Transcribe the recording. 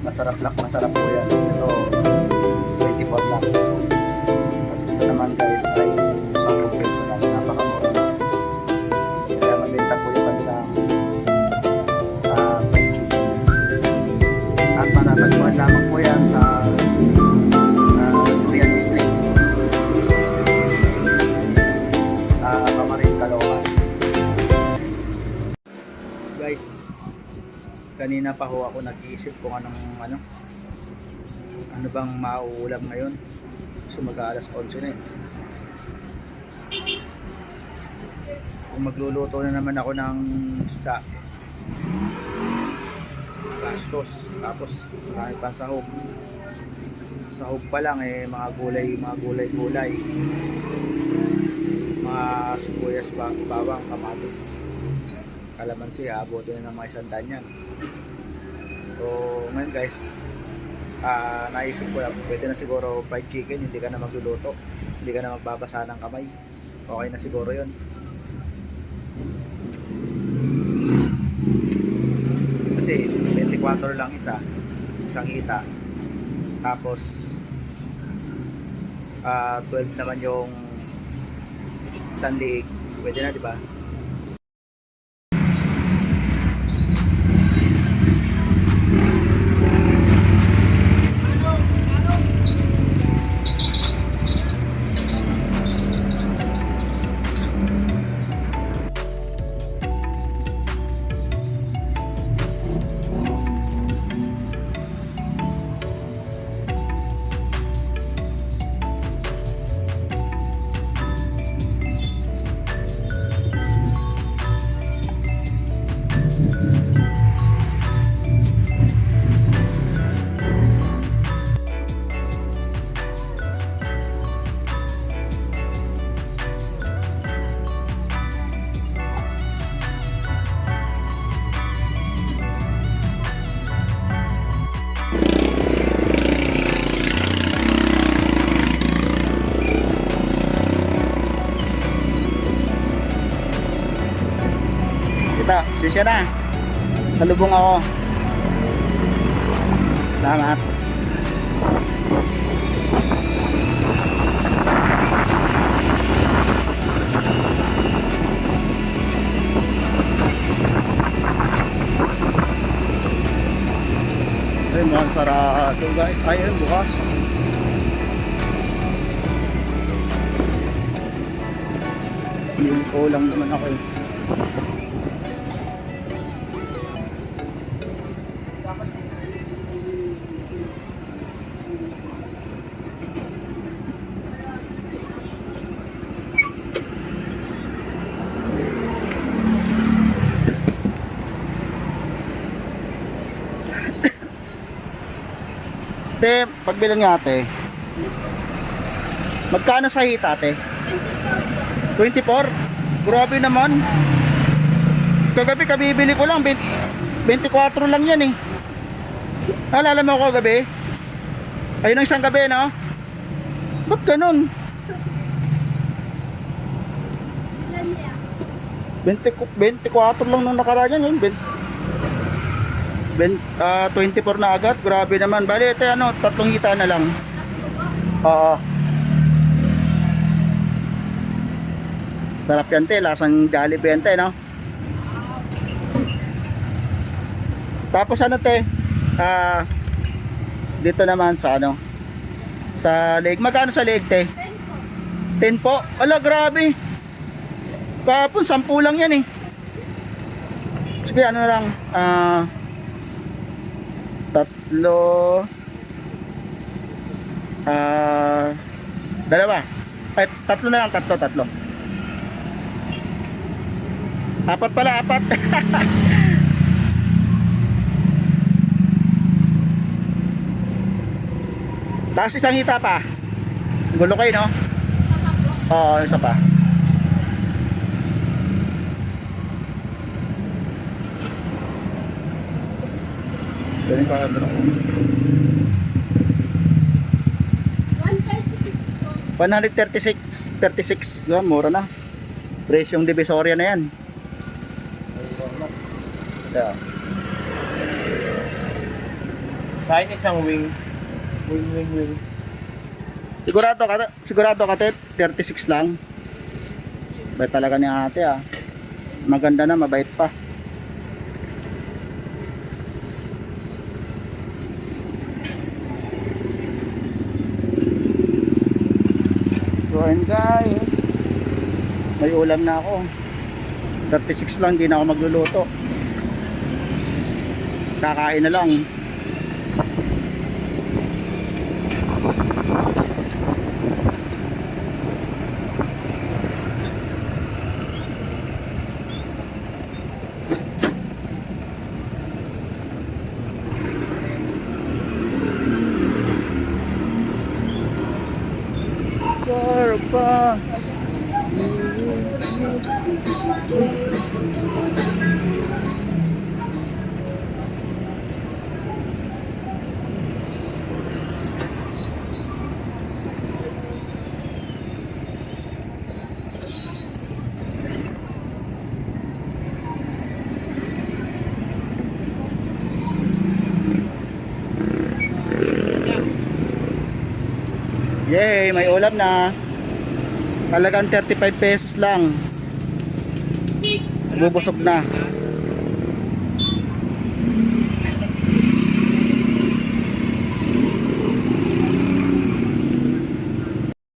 Masarap lang, masarap po yan. Ito, 24 lang. At ito naman guys ay 10 peso lang. Napakamura lang. Kaya mabenta po yung kanilang uh, fried chicken. At matatagpuan lamang po yan sa uh, Korean Street. Uh, Pamarin, Caloocan. Guys, kanina pa ho ako nag-iisip kung anong ano ano bang mauulam ngayon. So mag-aalas 11 na eh. Kung magluluto na naman ako ng isda. Gastos. Tapos marami pa sahog. Sahog pa lang eh, mga gulay, mga gulay-gulay. Mga sibuyas, ba- bawang, kamatis. Kalamansi, aaboto na ng mga isang daan yan. So, ngayon guys, ah naisip ko lang, pwede na siguro fried chicken, hindi ka na magluluto, hindi ka na magbabasa ng kamay. Okay na siguro yon. Kasi 24 lang isa, isang hita. Tapos ah 12 naman yung isang liig. Pwede na, di ba? Sisya na. Salubong ako. Salamat. Ay, mukhang sarado guys. Ay, ayun, bukas. Hindi ko lang naman ako eh. Te, pagbilang nga ate. Magkano sa hita ate? 24? Grabe naman. Kagabi kabibili ko lang 20 24 lang yan eh. Naalala mo ako gabi? Ayun ang isang gabi no? Ba't ganun? 20, ku- 24 lang nung nakaraan yan. eh. 20, Ben, ah 24 na agad. Grabe naman. Bali, ito ano, tatlong hita na lang. Oo. Sarap yan, te. Lasang Jollibee yan, te, no? Tapos ano, te? Ah, dito naman sa ano? Sa leg. Magkano sa leg, te? 10 po. Ala, grabe. Kahapon, 10 lang yan, eh. Sige, ano lang. Ah, tatlo. Ah dalawa. Ay tatlo na lang tatlo tatlo. Apat pala apat. Tapos isang hita pa. Gulo kayo no? Oo isa pa Ganun pa ano 136 36 no, mura na presyong divisoria na yan yeah. Kahit isang wing. Wing, wing, wing. Sigurado ka, sigurado ka, Tet? 36 lang. Bait talaga ni ate ah. Maganda na, mabait pa. So ayun guys. May ulam na ako. 36 lang, di na ako magluluto. Kakain na lang. Karpa. Yay, may ulam na. Talagang 35 pesos lang. Bubusog na.